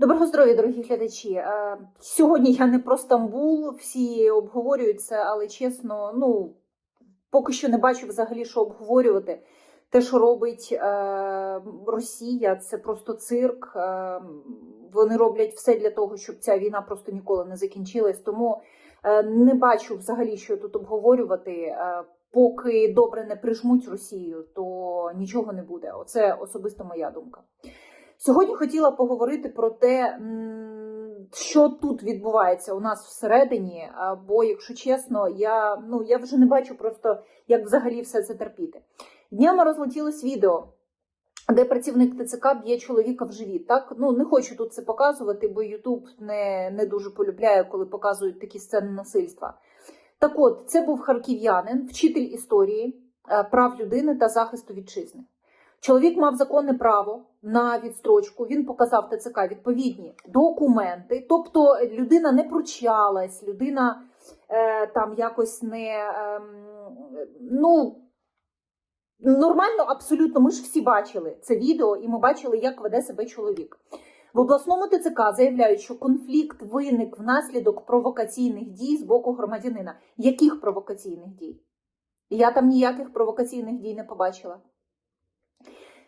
Доброго здоров'я, дорогі глядачі. Е, Сьогодні я не про Стамбул, всі обговорюють це, але чесно, ну поки що не бачу взагалі, що обговорювати. Те, що робить е, Росія, це просто цирк. Е, вони роблять все для того, щоб ця війна просто ніколи не закінчилась. Тому не бачу взагалі, що тут обговорювати. Поки добре не прижмуть Росію, то нічого не буде. Оце особисто моя думка. Сьогодні хотіла поговорити про те, що тут відбувається у нас всередині. Бо, якщо чесно, я, ну, я вже не бачу просто, як взагалі все це терпіти. Днями розлетілось відео, де працівник ТЦК б'є чоловіка в живіт. Так? Ну, не хочу тут це показувати, бо Ютуб не, не дуже полюбляє, коли показують такі сцени насильства. Так от, це був харків'янин, вчитель історії, е, прав людини та захисту вітчизни. Чоловік мав законне право на відстрочку. Він показав ТЦК відповідні документи. Тобто людина не пручалась, людина е, там якось не е, ну нормально, абсолютно. Ми ж всі бачили це відео, і ми бачили, як веде себе чоловік. В обласному ТЦК заявляють, що конфлікт виник внаслідок провокаційних дій з боку громадянина. Яких провокаційних дій? Я там ніяких провокаційних дій не побачила.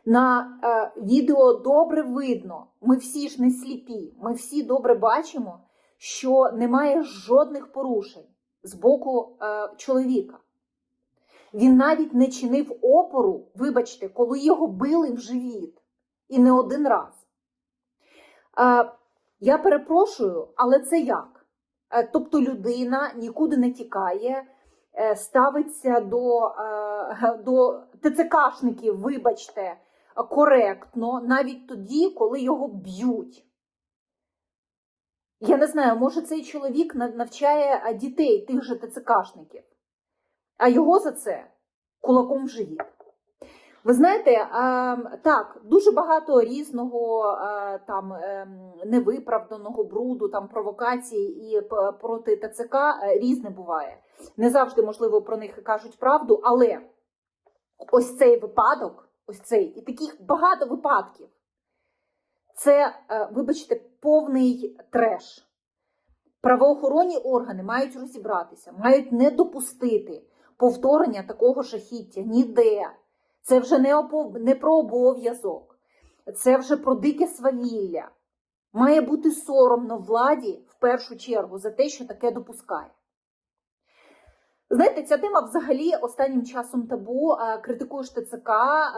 На е, відео добре видно, ми всі ж не сліпі, ми всі добре бачимо, що немає жодних порушень з боку е, чоловіка. Він навіть не чинив опору, вибачте, коли його били в живіт. І не один раз. Е, я перепрошую, але це як? Е, тобто людина нікуди не тікає, е, ставиться до, е, до ТЦКшників, вибачте, коректно, навіть тоді, коли його б'ють. Я не знаю, може цей чоловік навчає дітей тих же ТЦКшників, а його за це кулаком в. Ви знаєте, так, дуже багато різного там ем, невиправданого бруду, там провокацій і проти ТЦК е, різне буває. Не завжди, можливо, про них кажуть правду, але ось цей випадок, ось цей, і таких багато випадків. Це, е, вибачте, повний треш. Правоохоронні органи мають розібратися, мають не допустити повторення такого жахіття ніде. Це вже не, опо- не про обов'язок, це вже про дике свавілля. Має бути соромно владі в першу чергу за те, що таке допускає. Знаєте, ця тема взагалі останнім часом табу. Е, Критикуєш ТЦК,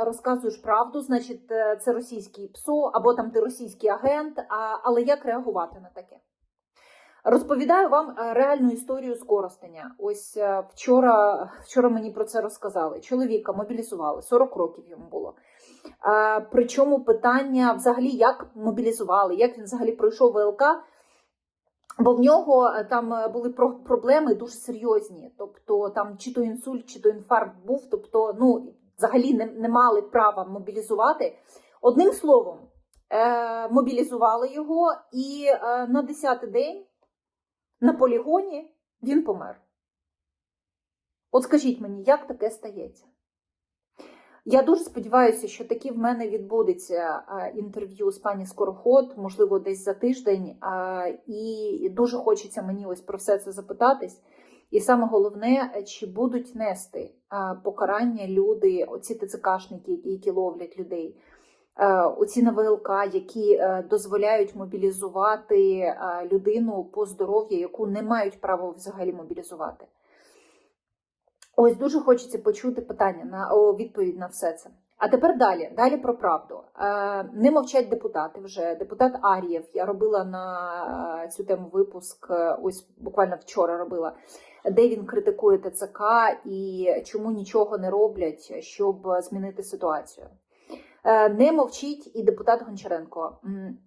розказуєш правду, значить, е, це російський ПСО або там ти російський агент. Але як реагувати на таке? Розповідаю вам е, реальну історію з Коростеня. Ось вчора, вчора мені про це розказали. Чоловіка мобілізували, 40 років йому було. Причому питання взагалі, як мобілізували, як він взагалі пройшов ВЛК, бо в нього е, там е, були проблеми дуже серйозні. Тобто там чи то інсульт, чи то інфаркт був, тобто, ну, взагалі не, не мали права мобілізувати. Одним словом, е, мобілізували його, і на 10-й день на полігоні він помер. От скажіть мені, як таке стається? Я дуже сподіваюся, що таки в мене відбудеться інтерв'ю з пані Скороход, можливо, десь за тиждень. І дуже хочеться мені ось про все це запитатись. І саме головне, чи будуть нести покарання люди, оці ТЦКшники, які ловлять людей, оці на ВЛК, які е, дозволяють мобілізувати людину по здоров'ю, яку не мають права взагалі мобілізувати. Ось дуже хочеться почути питання на о, відповідь на все це. А тепер далі, далі про правду. Е, не мовчать депутати вже. Депутат Арієв. Я робила на е, цю тему випуск. е, Ось буквально вчора робила, де він критикує ТЦК і чому нічого не роблять, щоб змінити ситуацію. Е, не мовчить і депутат Гончаренко.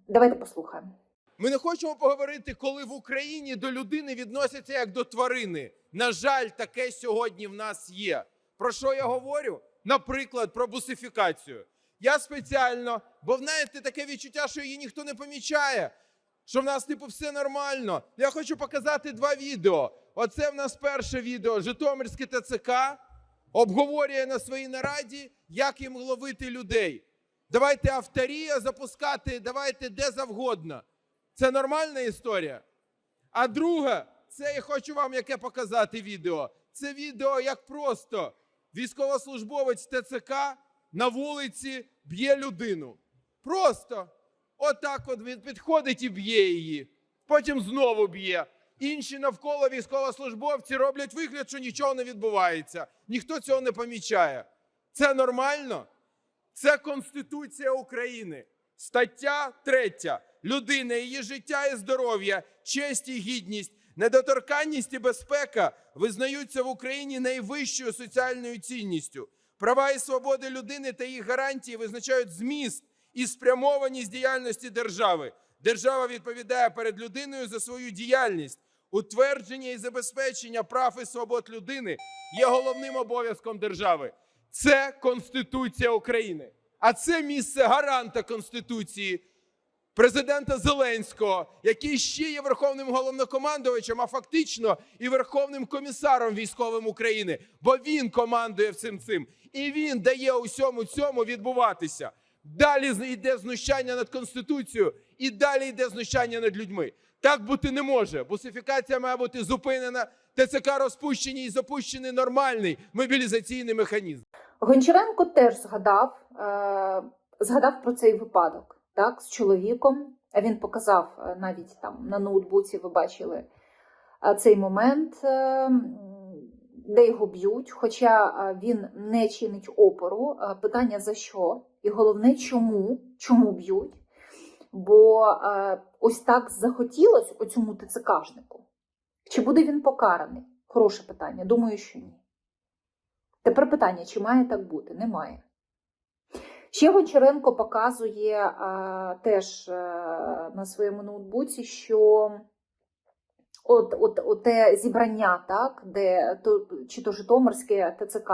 Давайте послухаємо. Ми не хочемо поговорити, коли в Україні до людини відносяться як до тварини. На жаль, таке сьогодні в нас є. Про що я говорю? Наприклад, про бусифікацію. Я спеціально, бо знаєте, таке відчуття, що її ніхто не помічає. Що в нас, типу, все нормально. Я хочу показати два відео. Оце в нас перше відео. Житомирське ТЦК обговорює на своїй нараді, як їм ловити людей. Давайте авторія запускати, давайте де завгодно. Це нормальна історія. А друге, це я хочу вам яке показати відео. Це відео, як просто військовослужбовець ТЦК на вулиці б'є людину. Просто отак от він підходить і б'є її. Потім знову б'є. Інші навколо військовослужбовці роблять вигляд, що нічого не відбувається. Ніхто цього не помічає. Це нормально? Це Конституція України. Стаття 3. Людина, її життя і здоров'я, честь і гідність, недоторканність і безпека визнаються в Україні найвищою соціальною цінністю. Права і свободи людини та їх гарантії визначають зміст і спрямованість діяльності держави. Держава відповідає перед людиною за свою діяльність. Утвердження і забезпечення прав і свобод людини є головним обов'язком держави. Це Конституція України. А це місце гаранта Конституції, президента Зеленського, який ще є верховним головнокомандувачем, а фактично і верховним комісаром військовим України, бо він командує всім цим, і він дає усьому цьому відбуватися. Далі йде знущання над Конституцією, і далі йде знущання над людьми. Так бути не може. Бусифікація має бути зупинена. ТЦК розпущені і запущений нормальний мобілізаційний механізм. Гончаренко теж згадав, е, згадав про цей випадок так, з чоловіком. Він показав е, навіть там на ноутбуці, ви бачили е, цей момент, е, де його б'ють, хоча він не чинить опору. Питання за що? І головне, чому? Чому б'ють? Бо е, ось так захотілось оцьому ТЦКшнику. Чи буде він покараний? Хороше питання. Думаю, що ні. Тепер питання, чи має так бути? Немає. Ще Гончаренко показує а, теж а, на своєму ноутбуці, що от, от, от те зібрання, так, де то, чи то Житомирське ТЦК,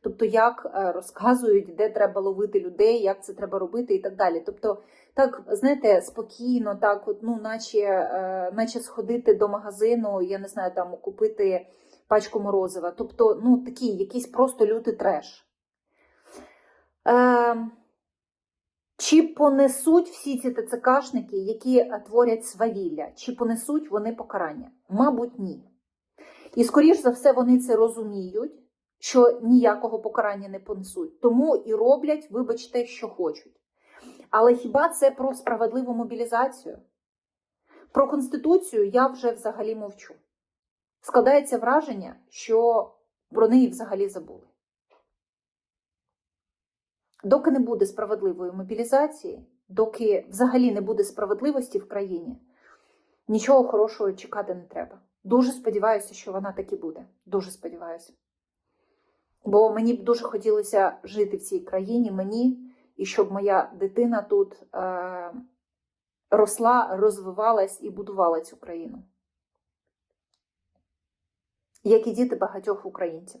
тобто як е, розказують, де треба ловити людей, як це треба робити і так далі. Тобто, так, знаєте, спокійно, так, от, ну, наче, е, наче сходити до магазину, я не знаю, там купити пачку морозива. Тобто, ну, такий якийсь просто лютий треш. Е, чи понесуть всі ці ТЦКшники, які е, творять свавілля, чи понесуть вони покарання? Мабуть, ні. І, скоріш за все, вони це розуміють, що ніякого покарання не понесуть. Тому і роблять, вибачте, що хочуть. Але хіба це про справедливу мобілізацію? Про Конституцію я вже взагалі мовчу. Складається враження, що про неї взагалі забули. Доки не буде справедливої мобілізації, доки взагалі не буде справедливості в країні, нічого хорошого чекати не треба. Дуже сподіваюся, що вона таки буде. Дуже сподіваюся. Бо мені б дуже хотілося жити в цій країні, мені, і щоб моя дитина тут е- росла, розвивалась і будувала цю країну. Як і діти багатьох українців.